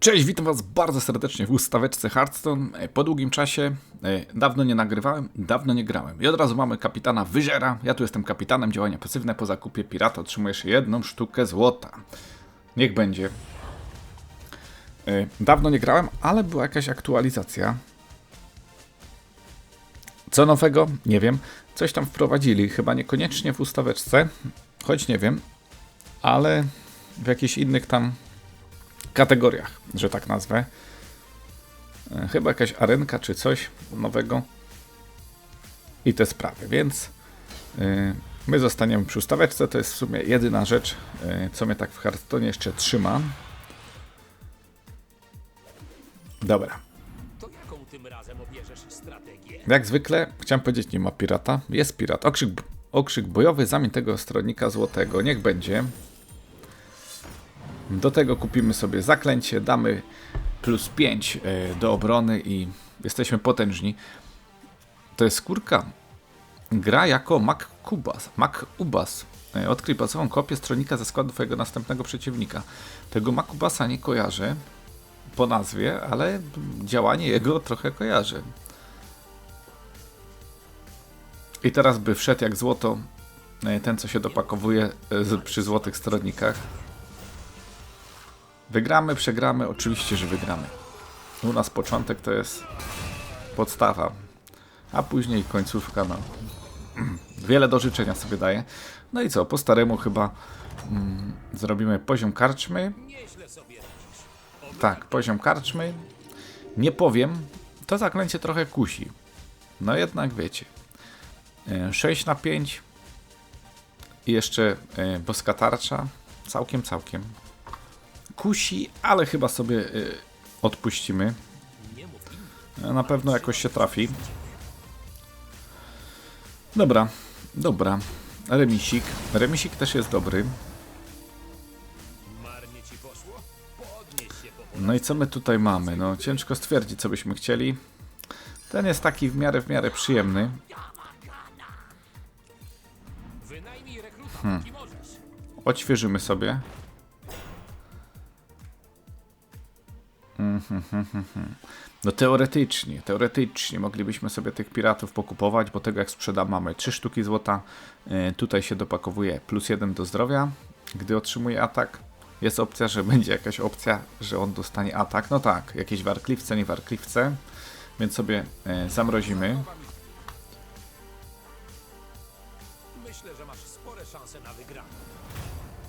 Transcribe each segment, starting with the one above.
Cześć, witam Was bardzo serdecznie w ustaweczce Hearthstone. Po długim czasie, e, dawno nie nagrywałem, dawno nie grałem. I od razu mamy kapitana Wyżera. Ja tu jestem kapitanem, działania pasywne. Po zakupie pirata otrzymujesz jedną sztukę złota. Niech będzie. E, Dawno nie grałem, ale była jakaś aktualizacja. Co nowego? Nie wiem. Coś tam wprowadzili, chyba niekoniecznie w ustaweczce, choć nie wiem, ale w jakichś innych tam kategoriach, że tak nazwę. E, Chyba jakaś arenka czy coś nowego i te sprawy, więc e, my zostaniemy przy ustaweczce. To jest w sumie jedyna rzecz, e, co mnie tak w Hearthstone jeszcze trzyma. Dobra. Jak zwykle, chciałem powiedzieć, nie ma pirata. Jest pirat. Okrzyk, okrzyk bojowy, zamień tego stronnika złotego. Niech będzie. Do tego kupimy sobie zaklęcie, damy plus 5 e, do obrony i jesteśmy potężni. To jest skórka. Gra jako Makubas. Makubas. E, Odkryj pasową kopię stronnika ze składu twojego następnego przeciwnika. Tego Makubasa nie kojarzę po nazwie, ale działanie jego trochę kojarzę. I teraz by wszedł jak złoto e, ten, co się dopakowuje przy złotych stronnikach. Wygramy, przegramy, oczywiście, że wygramy. U nas początek to jest podstawa, a później końcówka, no. Wiele do życzenia sobie daje. No i co, po staremu chyba mm, zrobimy poziom karczmy. Tak, poziom karczmy. Nie powiem, to zaklęcie trochę kusi. No jednak wiecie. e, 6 na 5 i jeszcze e, boska tarcza. Całkiem, całkiem. Kusi, ale chyba sobie e, odpuścimy. Na pewno jakoś się trafi. Dobra, dobra. Remisik. Remisik też jest dobry. No i co my tutaj mamy? No ciężko stwierdzić, co byśmy chcieli. Ten jest taki w miarę, w miarę przyjemny. Hmm. Odświeżymy sobie. No teoretycznie, teoretycznie moglibyśmy sobie tych piratów pokupować, bo tego jak sprzedam mamy 3 sztuki złota. Yy, tutaj się dopakowuje plus 1 do zdrowia, gdy otrzymuje atak. Jest opcja, że będzie jakaś opcja, że on dostanie atak. No tak, jakieś warkliwce, nie warkliwce. Więc sobie yy, zamrozimy. Myślę, że masz spore szanse na wygraną.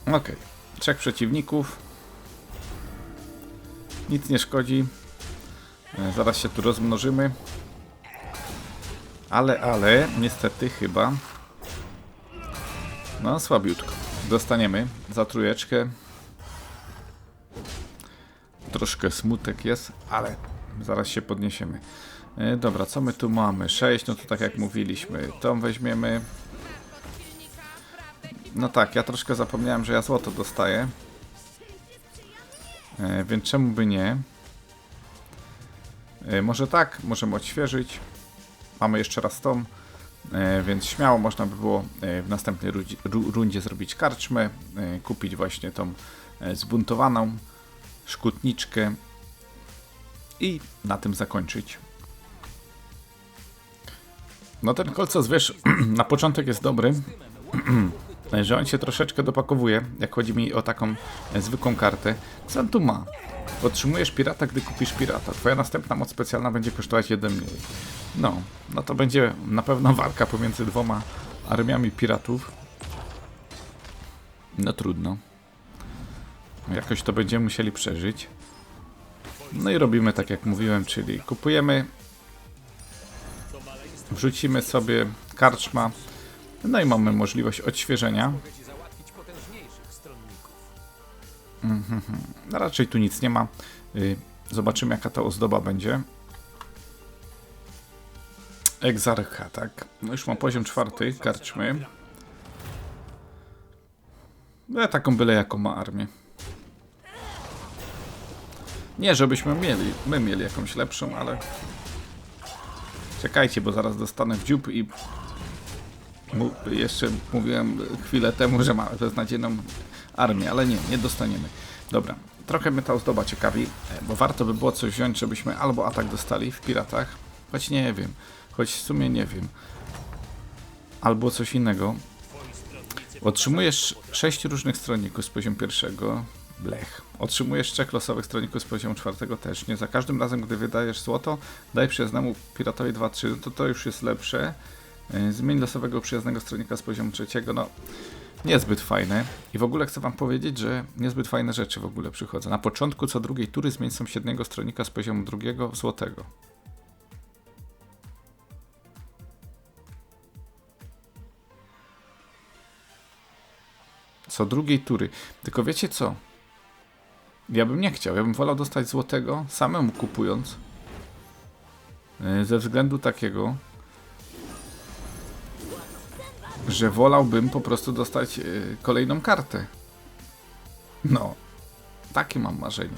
Okej, trzech przeciwników. Nic nie szkodzi. E, Zaraz się tu rozmnożymy. Ale, ale, niestety chyba. No, słabiutko. Dostaniemy za trójeczkę. Troszkę smutek jest, ale zaraz się podniesiemy. E, Dobra, co my tu mamy? 6, no to tak jak mówiliśmy. Tą weźmiemy. No tak, ja troszkę zapomniałem, że ja złoto dostaję. E, więc czemu by nie? E, może tak, możemy odświeżyć. Mamy jeszcze raz tą, e, więc śmiało można by było w następnej rundzie zrobić karczmę, kupić właśnie tą zbuntowaną szkutniczkę i na tym zakończyć. No ten kolcos, wiesz, na początek jest dobry, że on się troszeczkę dopakowuje, jak chodzi mi o taką e, zwykłą kartę. Co on tu ma? Otrzymujesz pirata, gdy kupisz pirata. Twoja następna moc specjalna będzie kosztować jeden mniej. No, no to będzie na pewno walka pomiędzy dwoma armiami piratów. No trudno. Jakoś to będziemy musieli przeżyć. No i robimy tak jak mówiłem, czyli kupujemy, wrzucimy sobie karczma, no i mamy możliwość odświeżenia. Stronników. No raczej tu nic nie ma. Y, Zobaczymy jaka ta ozdoba będzie. Egzarcha, tak. No już mam poziom czwarty, karczmy. Ja taką byle jaką ma armię. Nie, żebyśmy mieli, my mieli jakąś lepszą, ale... Czekajcie, bo zaraz dostanę w dziób i... Jeszcze mówiłem chwilę temu, że ma beznadziejną armię, ale nie, nie dostaniemy. Dobra, trochę mnie ta ozdoba ciekawi, e, bo warto by było coś wziąć, żebyśmy albo atak dostali w piratach, choć nie wiem, choć w sumie nie wiem, albo coś innego. Otrzymujesz 6 różnych stronników z poziomu pierwszego, blech. Otrzymujesz trzech losowych stronników z poziomu czwartego też. Nie za każdym razem, gdy wydajesz złoto, daj przyjaznemu piratowi 2-3, to to już jest lepsze. Yy, Zmień losowego przyjaznego stronnika z poziomu trzeciego, no niezbyt fajne. I w ogóle chcę wam powiedzieć, że niezbyt fajne rzeczy w ogóle przychodzą. Na początku co drugiej tury zmień sąsiedniego stronnika z poziomu drugiego złotego. Co drugiej tury. Tylko wiecie co? Ja bym nie chciał. Ja bym wolał dostać złotego samemu kupując. Yy, Ze względu takiego, że wolałbym po prostu dostać yy, kolejną kartę. No, takie mam marzenie.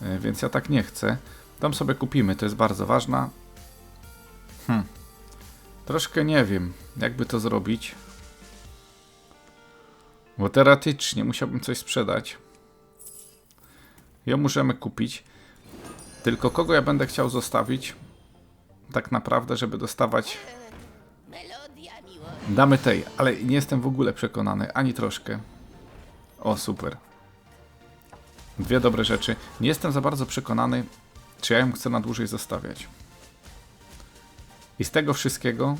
Yy, Więc ja tak nie chcę. Tam sobie kupimy, to jest bardzo ważna. Hm. Troszkę nie wiem, jakby to zrobić. Bo teoretycznie musiałbym coś sprzedać. Ją możemy kupić. Tylko kogo ja będę chciał zostawić? Tak naprawdę, żeby dostawać. Damy tej, ale nie jestem w ogóle przekonany, ani troszkę. O, super. Dwie dobre rzeczy. Nie jestem za bardzo przekonany, czy ja ją chcę na dłużej zostawiać. I z tego wszystkiego,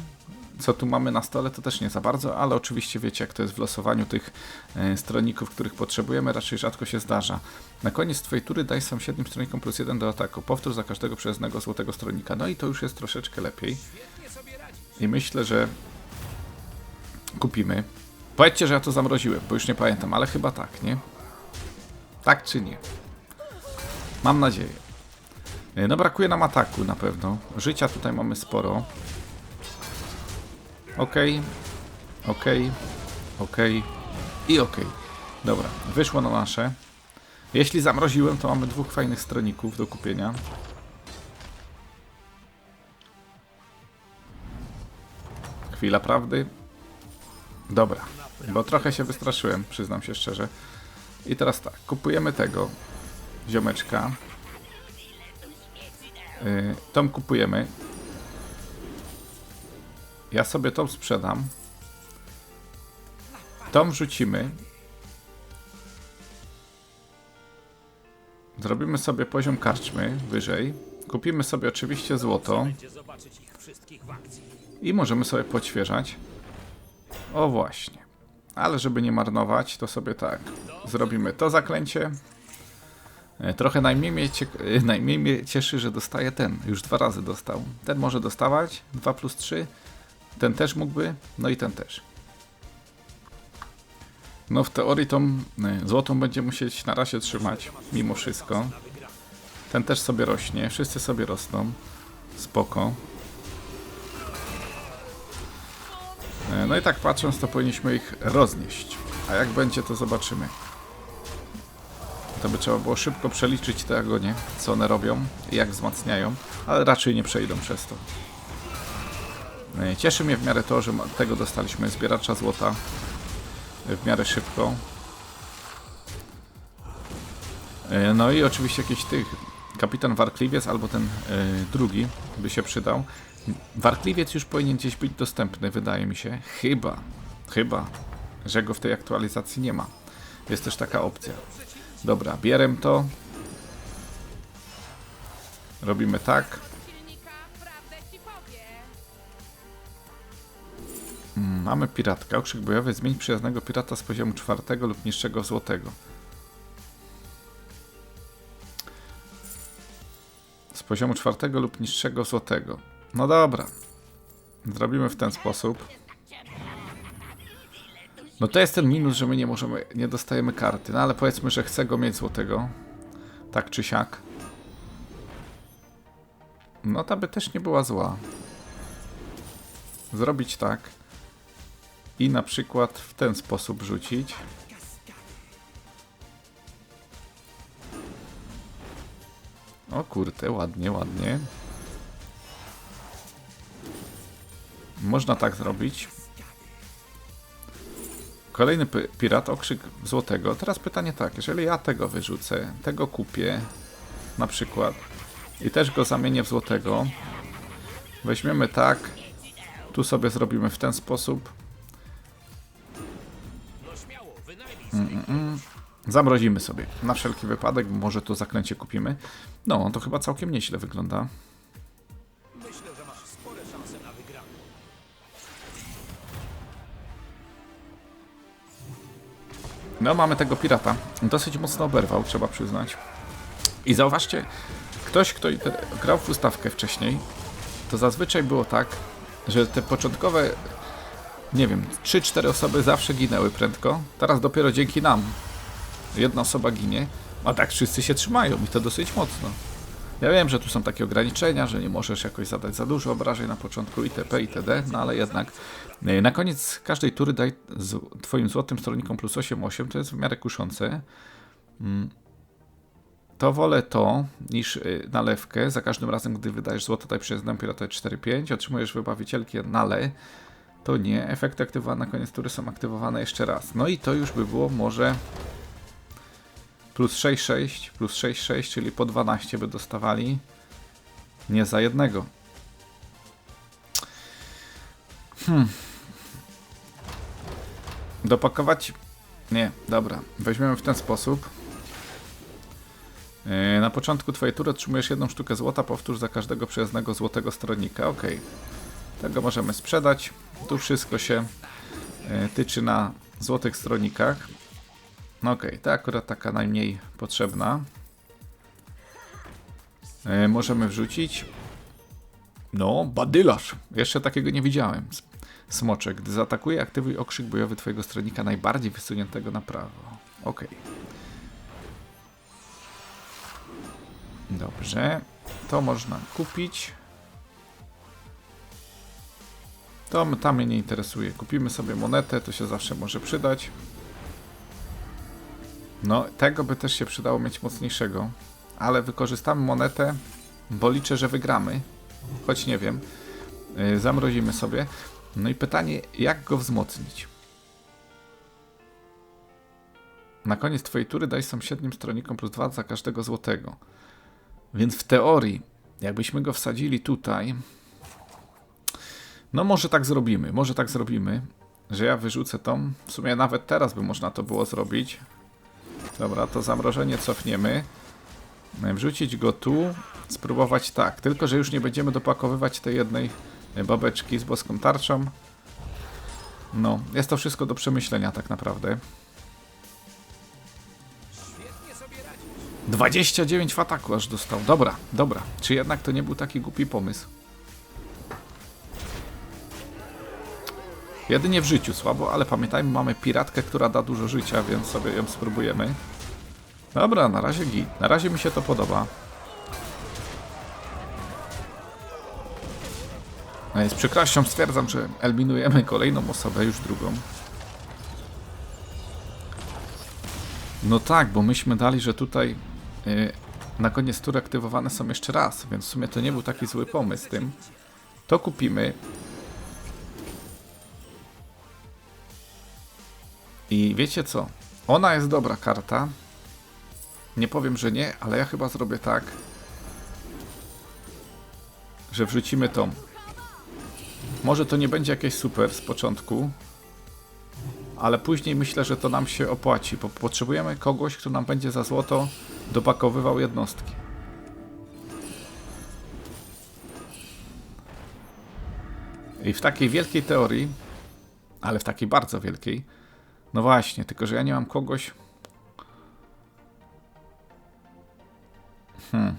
co tu mamy na stole, to też nie za bardzo, ale oczywiście wiecie, jak to jest w losowaniu tych e, stronników, których potrzebujemy, raczej rzadko się zdarza. Na koniec twojej tury daj sąsiednim stronnikom plus jeden do ataku. Powtórz za każdego przyjaznego złotego stronnika. No i to już jest troszeczkę lepiej. I myślę, że kupimy. Powiedzcie, że ja to zamroziłem, bo już nie pamiętam, ale chyba tak, nie? Tak czy nie? Mam nadzieję. E, No brakuje nam ataku na pewno. Życia tutaj mamy sporo. Okej, okej, okej i okej. Dobra, wyszło na nasze. Jeśli zamroziłem, to mamy dwóch fajnych stroników do kupienia. Chwila prawdy. Dobra, bo trochę się wystraszyłem, przyznam się szczerze. I teraz tak, kupujemy tego ziomeczka. Yy, tą kupujemy. Ja sobie tą sprzedam. Tą wrzucimy. Zrobimy sobie poziom karczmy wyżej. Kupimy sobie oczywiście złoto. I możemy sobie podświeżać. O właśnie. Ale żeby nie marnować, to sobie tak. Zrobimy to zaklęcie. E, Trochę najmniej mnie, e, najmniej mnie cieszy, że dostaje ten. Już dwa razy dostał. Ten może dostawać. 2 plus 3. Ten też mógłby. No i ten też. No w teorii tą e, złotą będzie musieć na razie trzymać. Mimo wszystko. Ten też sobie rośnie. Wszyscy sobie rosną. Spoko. No i tak patrząc, to powinniśmy ich roznieść. A jak będzie, to zobaczymy. To by trzeba było szybko przeliczyć te agonie, co one robią i jak wzmacniają, ale raczej nie przejdą przez to. E, Cieszy mnie w miarę to, że tego dostaliśmy zbieracza złota e, w miarę szybko. E, No i oczywiście jakiś tych. Kapitan Warkliwiec albo ten e, drugi by się przydał. Warkliwiec już powinien gdzieś być dostępny, wydaje mi się. Chyba, chyba, że go w tej aktualizacji nie ma. Jest też taka opcja. Dobra, bierem to. Robimy tak. Mm, Mamy piratka. Okrzyk bojowy. Zmień przyjaznego pirata z poziomu czwartego lub niższego złotego. Z poziomu czwartego lub niższego złotego. No dobra. Zrobimy w ten sposób. No to jest ten minus, że my nie możemy, nie dostajemy karty. No ale powiedzmy, że chcę go mieć złotego. Tak czy siak. No ta by też nie była zła. Zrobić tak i na przykład w ten sposób rzucić. O kurde, ładnie, ładnie. Można tak zrobić. Kolejny pi- pirat, okrzyk złotego. Teraz pytanie tak, jeżeli ja tego wyrzucę, tego kupię, na przykład, i też go zamienię w złotego, weźmiemy tak, tu sobie zrobimy w ten sposób, zamrozimy sobie, na wszelki wypadek, może to zaklęcie kupimy. No, to chyba całkiem nieźle wygląda. Myślę, że masz spore szanse na wygraną. No, mamy tego pirata. Dosyć mocno oberwał, trzeba przyznać. I zauważcie, ktoś, kto grał w ustawkę wcześniej, to zazwyczaj było tak, że te początkowe, nie wiem, 3-4 osoby zawsze ginęły prędko. Teraz dopiero dzięki nam jedna osoba ginie, a tak wszyscy się trzymają i to dosyć mocno. Ja wiem, że tu są takie ograniczenia, że nie możesz jakoś zadać za dużo obrażeń na początku itp. itd., no ale jednak e, na koniec każdej tury daj twoim złotym stronnikom plus 8-8, to jest w miarę kuszące. Mm. To wolę to niż y, nalewkę. Za każdym razem, gdy wydajesz złoto, daj przez piratę 4-5, otrzymujesz wybawicielki nale. To nie. Efekty aktywowane na koniec tury są aktywowane jeszcze raz. No i to już by było może plus 6-6, plus 6-6, czyli po 12 by dostawali. Nie za jednego. Hmm. Dopakować? Nie, dobra. Weźmiemy w ten sposób. Yy, Na początku twojej tury otrzymujesz jedną sztukę złota, powtórz za każdego przyjaznego złotego stronnika. Ok. Tego możemy sprzedać. Tu wszystko się yy, tyczy na złotych stronnikach. No okej, to akurat taka najmniej potrzebna. Yy, Możemy wrzucić. No, badylarz. Jeszcze takiego nie widziałem. Smoczek. Gdy zaatakuje, aktywuj okrzyk bojowy twojego stronnika najbardziej wysuniętego na prawo. Okej. Dobrze. To można kupić. To tam mnie nie interesuje. Kupimy sobie monetę, to się zawsze może przydać. No, tego by też się przydało mieć mocniejszego. Ale wykorzystamy monetę, bo liczę, że wygramy. Choć nie wiem. Yy, zamrozimy sobie. No i pytanie, jak go wzmocnić? Na koniec twojej tury daj sąsiednim stronnikom plus 2 za każdego złotego. Więc w teorii, jakbyśmy go wsadzili tutaj, no może tak zrobimy, może tak zrobimy, że ja wyrzucę tą. W sumie nawet teraz by można to było zrobić. Dobra, to zamrożenie cofniemy. Wrzucić go tu, spróbować tak, tylko że już nie będziemy dopakowywać tej jednej babeczki z boską tarczą. No, jest to wszystko do przemyślenia tak naprawdę. Świetnie sobie radzisz. 29 w ataku aż dostał. Dobra, dobra. Czy jednak to nie był taki głupi pomysł? Jedynie w życiu słabo, ale pamiętajmy, mamy piratkę, która da dużo życia, więc sobie ją spróbujemy. Dobra, na razie git. Na razie mi się to podoba. No i z przykrością stwierdzam, że eliminujemy kolejną osobę, już drugą. No tak, bo myśmy dali, że tutaj y, na koniec tury aktywowane są jeszcze raz, więc w sumie to nie był taki zły pomysł tym. To kupimy. I wiecie co? Ona jest dobra karta. Nie powiem, że nie, ale ja chyba zrobię tak, że wrzucimy tą. Może to nie będzie jakieś super z początku, ale później myślę, że to nam się opłaci, bo potrzebujemy kogoś, kto nam będzie za złoto dopakowywał jednostki. I w takiej wielkiej teorii, ale w takiej bardzo wielkiej, no właśnie, tylko że ja nie mam kogoś. Hmm.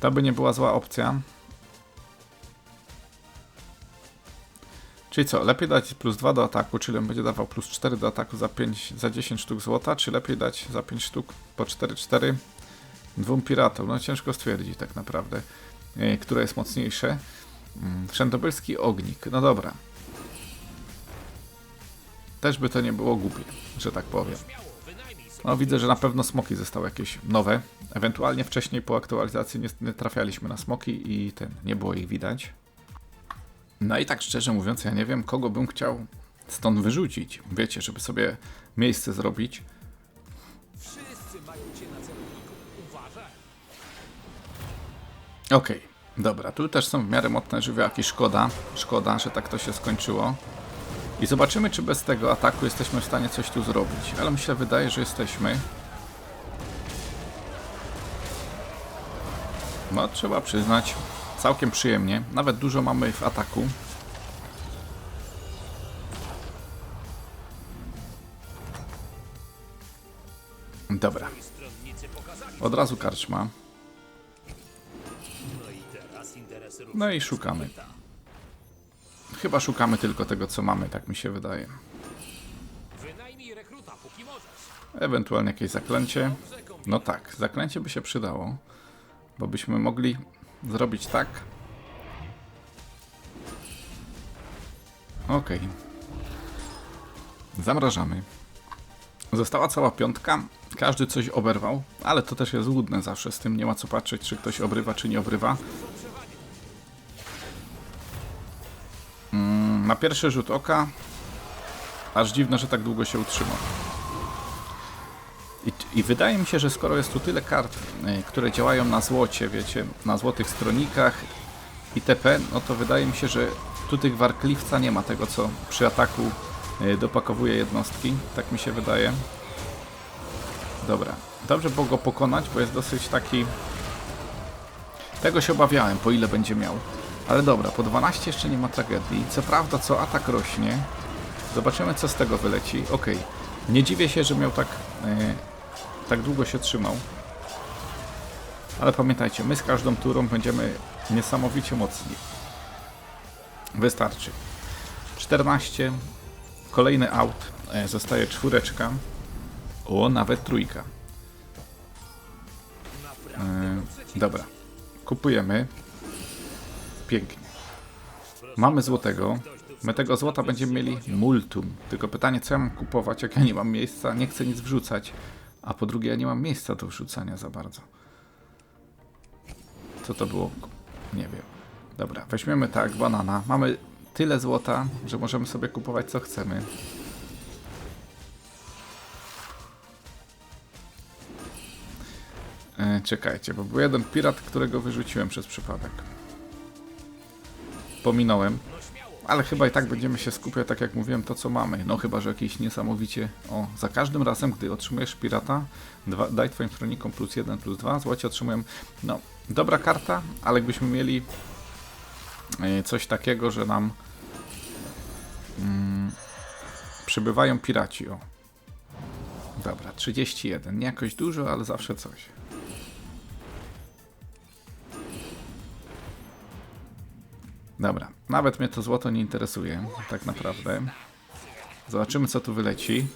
To by nie była zła opcja. Czyli co, lepiej dać plus 2 do ataku, czyli on będzie dawał plus 4 do ataku za, 5, za 10 sztuk złota, czy lepiej dać za 5 sztuk po 4-4 dwóm piratom? No ciężko stwierdzić tak naprawdę, yy, które jest mocniejsze. Mm, Wszędobylski ognik, no dobra. Też by to nie było głupie, że tak powiem. No widzę, że na pewno smoki zostały jakieś nowe. Ewentualnie wcześniej po aktualizacji nie, nie trafialiśmy na smoki i ten, nie było ich widać. No i tak szczerze mówiąc, ja nie wiem, kogo bym chciał stąd wyrzucić. Wiecie, żeby sobie miejsce zrobić. Okej, dobra, tu też są w miarę mocne żywiołaki. Szkoda, szkoda, że tak to się skończyło. I zobaczymy, czy bez tego ataku jesteśmy w stanie coś tu zrobić. Ale mi się wydaje, że jesteśmy. No, trzeba przyznać, całkiem przyjemnie. Nawet dużo mamy w ataku. Dobra. Od razu karczma. No i szukamy. Chyba szukamy tylko tego, co mamy, tak mi się wydaje. Ewentualnie jakieś zaklęcie. No tak, zaklęcie by się przydało, bo byśmy mogli zrobić tak. Okej. Zamrażamy. Została cała piątka. Każdy coś oberwał, ale to też jest złudne zawsze. Z tym nie ma co patrzeć, czy ktoś obrywa, czy nie obrywa. Na pierwszy rzut oka aż dziwne, że tak długo się utrzymał. I, I wydaje mi się, że skoro jest tu tyle kart, y, które działają na złocie, wiecie, na złotych stronikach itp., no to wydaje mi się, że tu tych warkliwca nie ma tego, co przy ataku y, dopakowuje jednostki. Tak mi się wydaje. Dobra. Dobrze było go pokonać, bo jest dosyć taki... Tego się obawiałem, po ile będzie miał. Ale dobra, po 12 jeszcze nie ma tragedii. Co prawda, co atak rośnie. Zobaczymy, co z tego wyleci. Okej. Nie dziwię się, że miał tak, e, tak długo się trzymał. Ale pamiętajcie, my z każdą turą będziemy niesamowicie mocni. Wystarczy. 14. Kolejny aut. E, zostaje czwóreczka. O, nawet trójka. E, dobra. Kupujemy. Pięknie. Mamy złotego. My tego złota będziemy mieli multum. Tylko pytanie, co ja mam kupować, jak ja nie mam miejsca, nie chcę nic wrzucać. A po drugie, ja nie mam miejsca do wrzucania za bardzo. Co to było? Nie wiem. Dobra, weźmiemy tak, banana. Mamy tyle złota, że możemy sobie kupować co chcemy. E, czekajcie, bo był jeden pirat, którego wyrzuciłem przez przypadek. Pominąłem. Ale chyba i tak będziemy się skupiać, tak jak mówiłem, to co mamy. No chyba, że jakieś niesamowicie... O, za każdym razem, gdy otrzymujesz pirata, dwa, daj twoim stronnikom plus 1, plus 2, złocie otrzymują... No, dobra karta, ale jakbyśmy mieli e, coś takiego, że nam mm, przybywają piraci, o. Dobra, 31. Nie jakoś dużo, ale zawsze coś. Dobra, nawet mnie to złoto nie interesuje, tak naprawdę. Zobaczymy, co tu wyleci.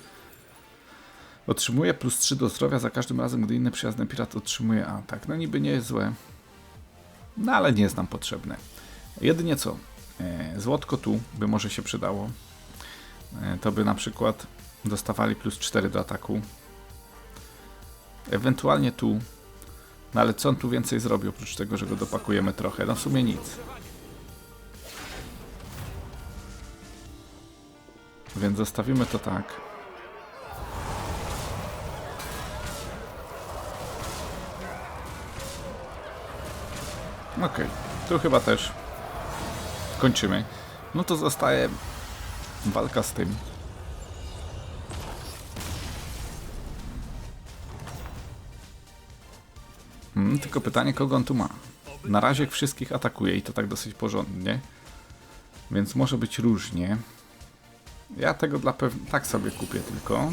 Otrzymuje plus 3 do zdrowia za każdym razem, gdy inny przyjazny pirat otrzymuje atak. No niby nie jest złe. No ale nie jest nam potrzebne. Jedynie co? E, złotko tu by może się przydało. E, to by na przykład dostawali plus 4 do ataku. Ewentualnie tu. No ale co on tu więcej zrobi, oprócz tego, że go dopakujemy trochę? No w sumie nic. Więc zostawimy to tak. Okej, tu chyba też kończymy. No to zostaje walka z tym. Hmm, tylko pytanie, kogo on tu ma? Na razie wszystkich atakuje i to tak dosyć porządnie. Więc może być różnie. Ja tego dla pewności tak sobie kupię tylko.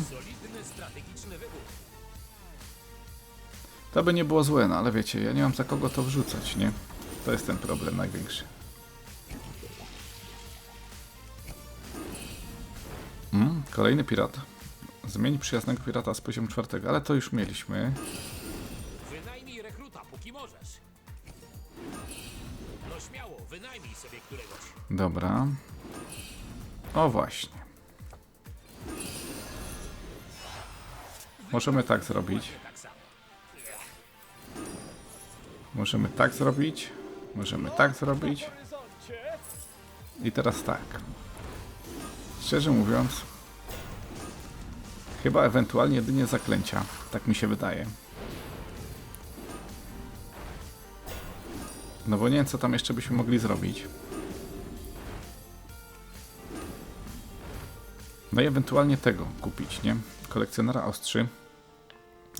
To by nie było złe, no ale wiecie, ja nie mam za kogo to wrzucać, nie? To jest ten problem największy. Mm, kolejny pirat. Zmień przyjaznego pirata z poziomu czwartego, ale to już mieliśmy. Wynajmij rekruta, póki możesz. No śmiało, wynajmij sobie któregoś. Dobra. O właśnie. Możemy tak zrobić. Możemy tak zrobić. Możemy tak zrobić. I teraz tak. szczerze mówiąc, chyba ewentualnie jedynie zaklęcia. Tak mi się wydaje. No bo nie wiem, co tam jeszcze byśmy mogli zrobić. No i ewentualnie tego kupić, nie? Kolekcjonera ostrzy.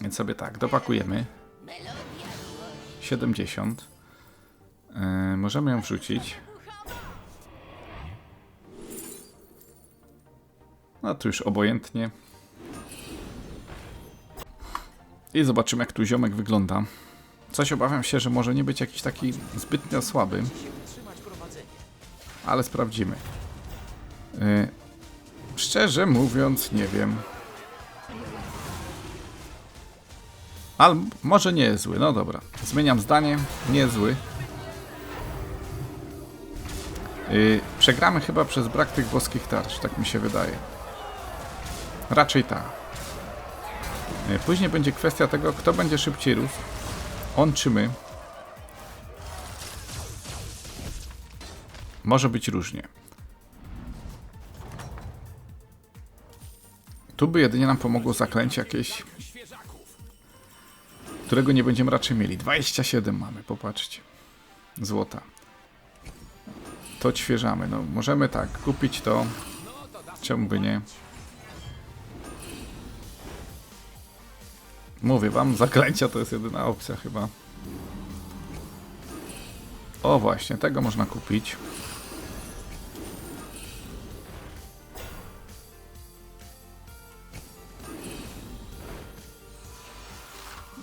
Więc sobie tak, dopakujemy. Melodia miłości. 70. Yy, możemy ją wrzucić. No tu już obojętnie. I zobaczymy jak tu ziomek wygląda. Coś obawiam się, że może nie być jakiś taki zbytnio słaby. Ale sprawdzimy. Yy, szczerze mówiąc, nie wiem. Ale może nie jest zły. No dobra. Zmieniam zdanie. Nie jest zły. Yy, przegramy chyba przez brak tych boskich tarcz, tak mi się wydaje. Raczej tak. Yy, później będzie kwestia tego, kto będzie szybciej rósł. On czy my. Może być różnie. Tu by jedynie nam pomogło zaklęcie jakieś którego nie będziemy raczej mieli. 27 mamy, popatrzcie. Złota. To odświeżamy. No, możemy tak, kupić to. Czemu by nie? Mówię wam, zaklęcia to jest jedyna opcja chyba. O właśnie, tego można kupić.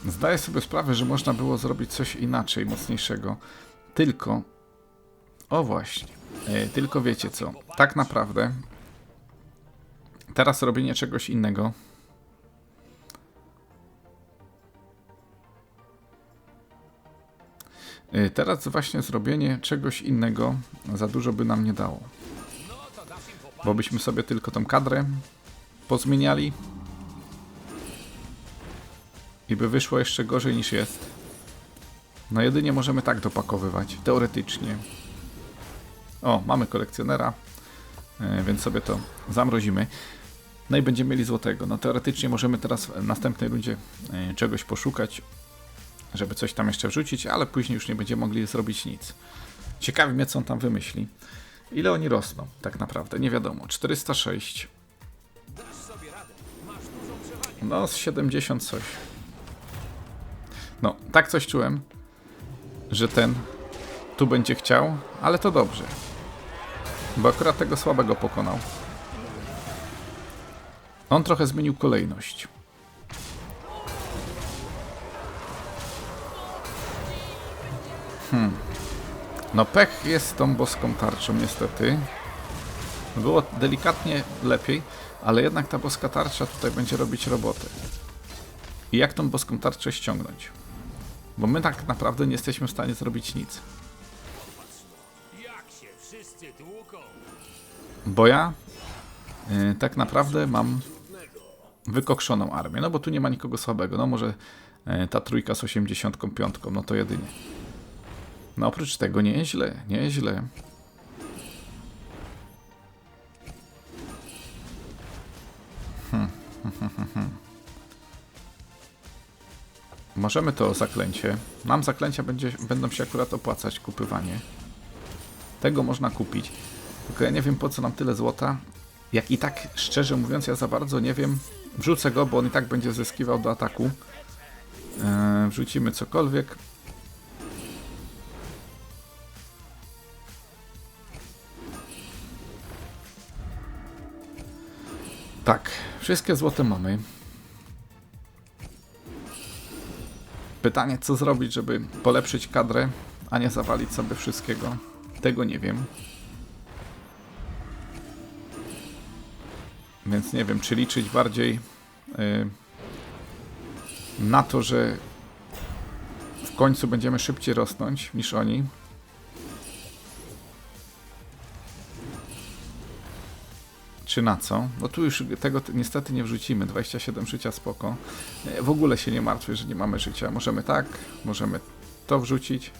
Zdaję sobie sprawę, że można było zrobić coś inaczej, mocniejszego. Tylko. O właśnie. E, tylko wiecie co? Tak naprawdę. Teraz robienie czegoś innego. E, Teraz właśnie zrobienie czegoś innego za dużo by nam nie dało. Bo byśmy sobie tylko tą kadrę pozmieniali i by wyszło jeszcze gorzej niż jest. No jedynie możemy tak dopakowywać, teoretycznie. O, mamy kolekcjonera, e, więc sobie to zamrozimy. No i będziemy mieli złotego. No teoretycznie możemy teraz w następnej rundzie e, czegoś poszukać, żeby coś tam jeszcze wrzucić, ale później już nie będziemy mogli zrobić nic. Ciekawi mnie, co on tam wymyśli. Ile oni rosną, tak naprawdę, nie wiadomo. 406. No, z 70 coś. No, tak coś czułem, że ten tu będzie chciał, ale to dobrze. Bo akurat tego słabego pokonał. On trochę zmienił kolejność. Hmm. No pech jest z tą boską tarczą niestety. Było delikatnie lepiej, ale jednak ta boska tarcza tutaj będzie robić robotę. I jak tą boską tarczę ściągnąć? Bo my tak naprawdę nie jesteśmy w stanie zrobić nic. Bo ja y, tak naprawdę mam wykokszoną armię. No bo tu nie ma nikogo słabego. No może y, ta trójka z 85, no to jedynie. No oprócz tego nieźle, nieźle. Możemy to zaklęcie. Nam zaklęcia będzie, będą się akurat opłacać kupywanie. Tego można kupić. Tylko ja nie wiem po co nam tyle złota. Jak i tak, szczerze mówiąc, ja za bardzo nie wiem. Wrzucę go, bo on i tak będzie zyskiwał do ataku. Eee, wrzucimy cokolwiek. Tak, wszystkie złote mamy. Pytanie, co zrobić, żeby polepszyć kadrę, a nie zawalić sobie wszystkiego. Tego nie wiem. Więc nie wiem, czy liczyć bardziej yy, na to, że w końcu będziemy szybciej rosnąć niż oni. Czy na co? No tu już tego niestety nie wrzucimy. 27 życia spoko. Nie, W ogóle się nie martwię, że nie mamy życia. Możemy tak, możemy to wrzucić.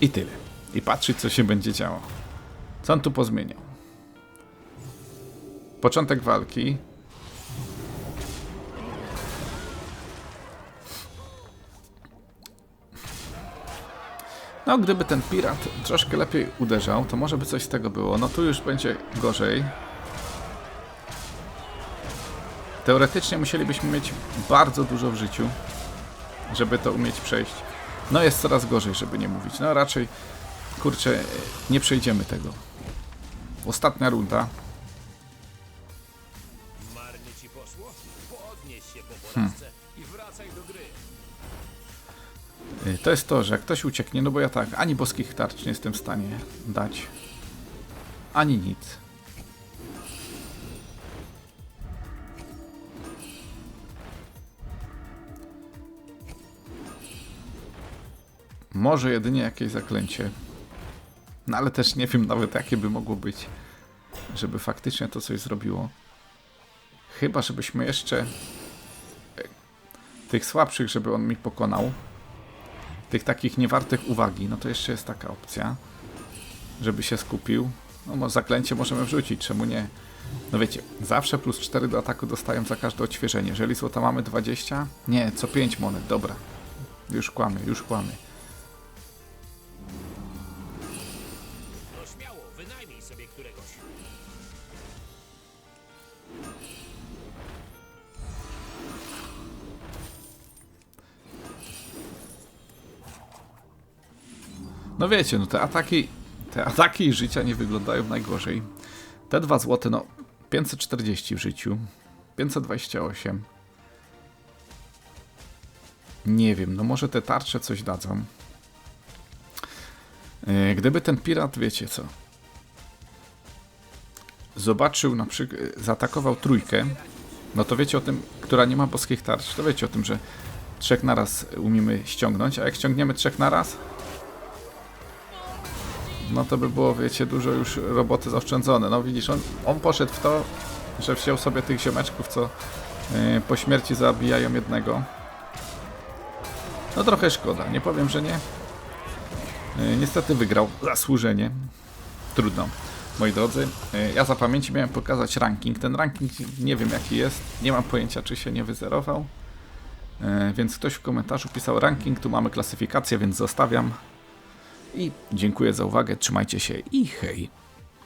I tyle. I patrzeć, co się będzie działo. Co on tu pozmieniał? Początek walki. No, gdyby ten pirat troszkę lepiej uderzał, to może by coś z tego było. No tu już będzie gorzej. Teoretycznie musielibyśmy mieć bardzo dużo w życiu, żeby to umieć przejść. No jest coraz gorzej, żeby nie mówić. No raczej, kurczę, nie przejdziemy tego. Ostatnia runda. To jest to, że jak ktoś ucieknie, no bo ja tak, ani boskich tarcz nie jestem w stanie dać, ani nic. Może jedynie jakieś zaklęcie. No ale też nie wiem nawet jakie by mogło być, żeby faktycznie to coś zrobiło. Chyba, żebyśmy jeszcze e, tych słabszych, żeby on mi pokonał tych takich niewartych uwagi, no to jeszcze jest taka opcja, żeby się skupił. No zaklęcie możemy wrzucić, czemu nie? No wiecie, zawsze plus 4 do ataku dostają za każde odświeżenie. Jeżeli złota mamy 20? Nie, co 5 monet, dobra. Już kłamy, już kłamy. No wiecie, no te ataki, te ataki życia nie wyglądają najgorzej. Te dwa złote, no 540 w życiu, 528. Nie wiem, no może te tarcze coś dadzą. E, Gdyby ten pirat, wiecie co, zobaczył na przykład, zaatakował trójkę, no to wiecie o tym, która nie ma boskich tarcz, to wiecie o tym, że trzech naraz umiemy ściągnąć, a jak ściągniemy trzech naraz, no to by było, wiecie, dużo już roboty zaoszczędzone. No widzisz, on, on poszedł w to, że wziął sobie tych ziomeczków, co yy, po śmierci zabijają jednego. No trochę szkoda, nie powiem, że nie. Yy, niestety wygrał zasłużenie. Trudno. Moi drodzy, yy, ja za pamięci miałem pokazać ranking. Ten ranking nie wiem jaki jest, nie mam pojęcia czy się nie wyzerował. Yy, więc ktoś w komentarzu pisał ranking, tu mamy klasyfikację, więc zostawiam. I dziękuję za uwagę, trzymajcie się i hej!